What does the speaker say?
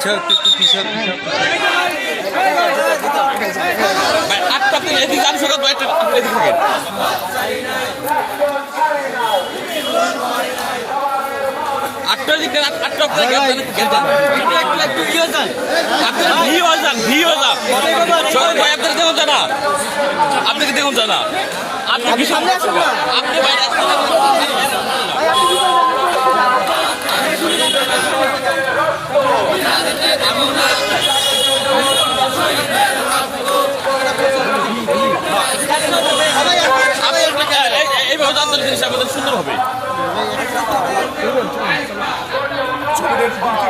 পিছাও একটু একটু পিছাও পিছাও আটটা একটা এদিকে থাকেন। আটটা দিকে ভি হয়ে যান ভি হয়ে যান। সবাই ভাই আপনার দেখুন জানা। আপনাকে দেখুন জানা? আপনি সামনে আসুন আপনি হবে।